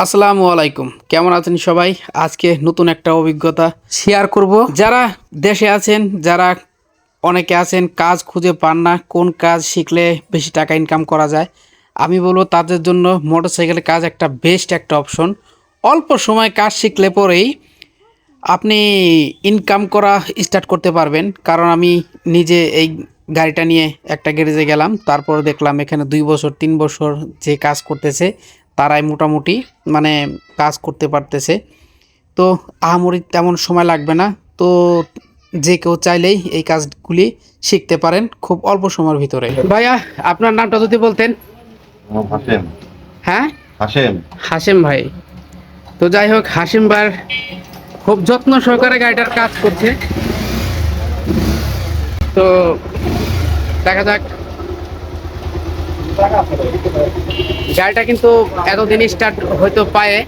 আসসালামু আলাইকুম। কেমন আছেন সবাই? আজকে নতুন একটা অভিজ্ঞতা শেয়ার করব। যারা দেশে আছেন, যারা অনেকে আছেন, কাজ খুঁজে পান না, কোন কাজ শিখলে বেশি টাকা ইনকাম করা যায়, আমি বলব তাদের জন্য মোটরসাইকেলের কাজ একটা বেস্ট একটা অপশন অল্প সময় কাজ শিখলে পরেই আপনি ইনকাম করা স্টার্ট করতে পারবেন। কারণ আমি নিজে এই গাড়িটা নিয়ে একটা গ্যারেজে গেলাম। তারপর দেখলাম এখানে দুই বছর তিন বছর যে কাজ করতেছে তারাই মোটামুটি মানে কাজ করতে পারতেছে। তো আহামরি তেমন সময় লাগবে না। তো যে কেউ চাইলেই এই কাজগুলি শিখতে পারেন খুব অল্প সময়ের ভিতরে। ভাইয়া আপনার নামটা যদি বলতেন। হাসেম হ্যাঁ? হাসেম হাসিম ভাই। তো যাই হোক হাসিম ভাই খুব যত্ন সহকারে গাড়িটার কাজ করছে। তো দেখা যাক। গাড়িটা কিন্তু এতদিন স্টার্ট হয়তো পায়ে,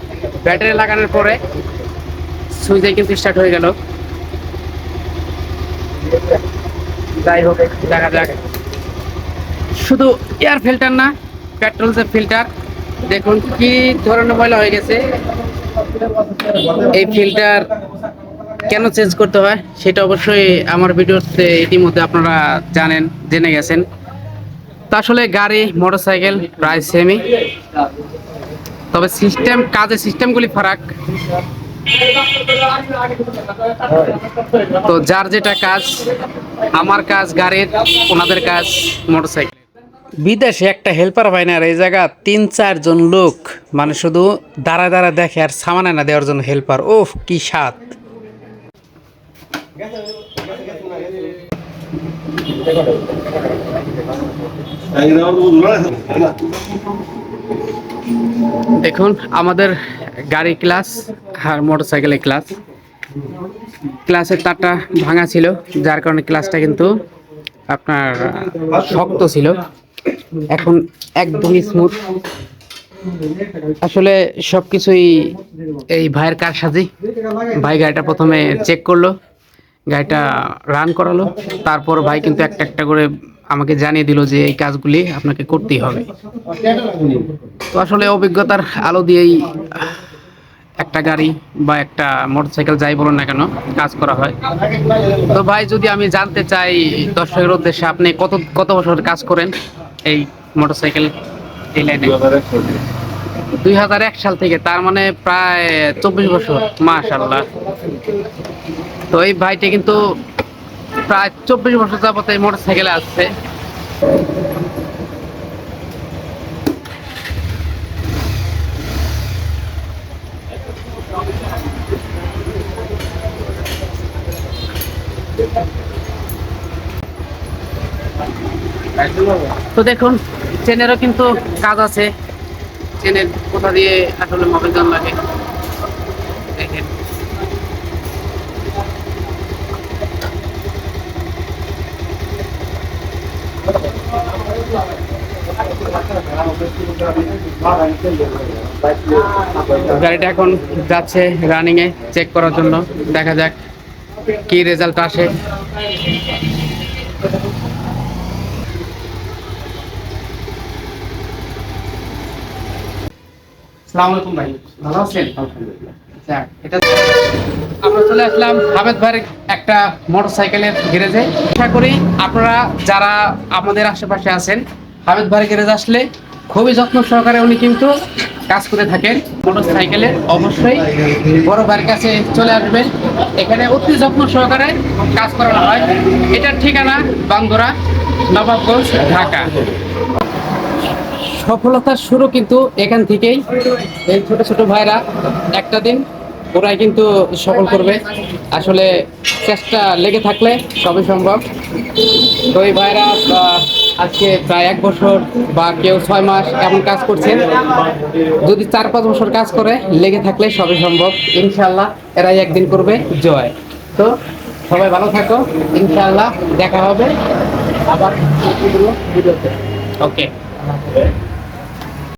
ব্যাটারি লাগানোর পরে সুইচে কিন্তু স্টার্ট হয়ে গেল। যাই হোক দেখা যাক। শুধু এয়ার ফিল্টার না পেট্রোল যে ফিল্টার দেখুন কি ধরনের ময়লা হয়ে গেছে। এই ফিল্টার কেন চেঞ্জ করতে হয়, সেটা অবশ্যই আমার ভিডিওতে ইতিমধ্যে আপনারা জানেন, জেনে গেছেন। তো আসলে গাড়ি মোটরসাইকেল প্রায় সেমই তবে সিস্টেম কাজের সিস্টেমগুলি ফারাক। তো যার যেটা কাজ, আমার কাজ, গাড়ির, ওনাদের কাজ মোটরসাইকেল বিদেশে একটা হেল্পার হয় না আর এই জায়গা তিন, চারজন লোক। মানে শুধু দাঁড়া দাঁড়া দেখে আর সামানে না দেওয়ার জন্য হেল্পার ওফ কি স্বাদ। দেখুন, আমাদের গাড়ি ক্লাস আর মোটরসাইকেলের ক্লাস ক্লাসের তারটা ভাঙা ছিল, যার কারণে ক্লাসটা কিন্তু আপনার শক্ত ছিল। এখন একদমই স্মুথ আসলে সব কিছুই এই ভাইয়ের কার সাজি ভাই গাড়িটা প্রথমে চেক করল গাড়িটা রান করালো। তারপর ভাই কিন্তু একটা একটা করে আমাকে জানিয়ে দিল যে এই কাজগুলি আপনাকে করতেই হবে। তো আসলে অভিজ্ঞতার আলো দিয়েই একটা গাড়ি বা একটা মোটরসাইকেল যাই বলুন না কেন, কাজ করা হয়। তো ভাই, যদি আমি জানতে চাই দর্শকের উদ্দেশ্যে, আপনি কত কত বছর কাজ করেন এই মোটরসাইকেল, এই লাইনে? দুই হাজার এক সাল থেকে, তার মানে প্রায় চব্বিশ বছর মাশাল্লাহ তো এই ভাইটি কিন্তু প্রায় চব্বিশ বছর যাবত এই মোটর সাইকেলে আসছে। তো দেখুন, চেনেরও কিন্তু কাজ আছে। চেনের কোথা দিয়ে আসলে মোবাইল জন লাগে? দেখেন। গাড়িটা এখন যাচ্ছে রানিং এ চেক করার জন্য। দেখা যাক। কি রেজাল্ট আসে? আলাইকুম ভাই ভালো আছেন? যাক, এটা আমরা চলে আসলাম হামেদ ভাইয়ের একটা মোটরসাইকেলের গ্যারেজে। আশা করি আপনারা যারা আমাদের আশেপাশে আছেন হামেদ ভাইয়ের গ্যারেজ আসলে খুবই যত্ন সহকারে উনি কিন্তু কাজ করে থাকেন। মোটরসাইকেলের অবশ্যই বড় ভাইয়ের কাছে চলে আসবেন। এখানে অতি যত্ন সহকারে কাজ করানো হয়। এটার ঠিকানা বান্দরা, নবাবগঞ্জ, ঢাকা। সফলতার শুরু কিন্তু এখান থেকেই। এই ছোট ছোট ভাইরা একটা দিন ওরাই কিন্তু সফল করবে। আসলে চেষ্টা লেগে থাকলে সবই সম্ভব। তো এই ভাইরা আজকে প্রায় এক বছর বা কেউ ছয় মাস এমন কাজ করছেন যদি চার পাঁচ বছর কাজ করে, লেগে থাকলে সবই সম্ভব। ইনশাল্লাহ এরাই একদিন করবে জয়। তো সবাই ভালো থাকো। ইনশাল্লাহ দেখা হবে আবার ওকে